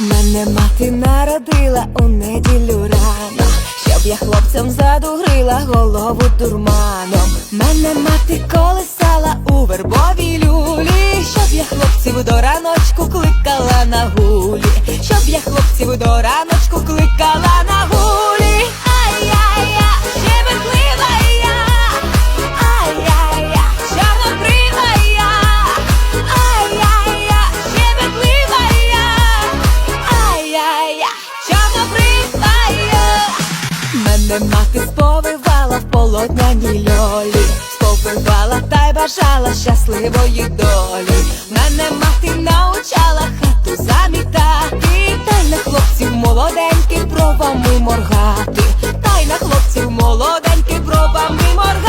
Мене мати народила у неділю рано, щоб я хлопцям задугрила голову дурманом. Мене мати колесала у вербовій люлі, щоб я хлопців до раночку кликала на гулі, щоб я хлопців до раночку кликала Мати сповивала в полотняній льолі, сповивала та й бажала щасливої долі. Мене мати научала хату замітати, та й на хлопців молоденьких пробами моргати, та й на хлопців молоденьких пробами моргати.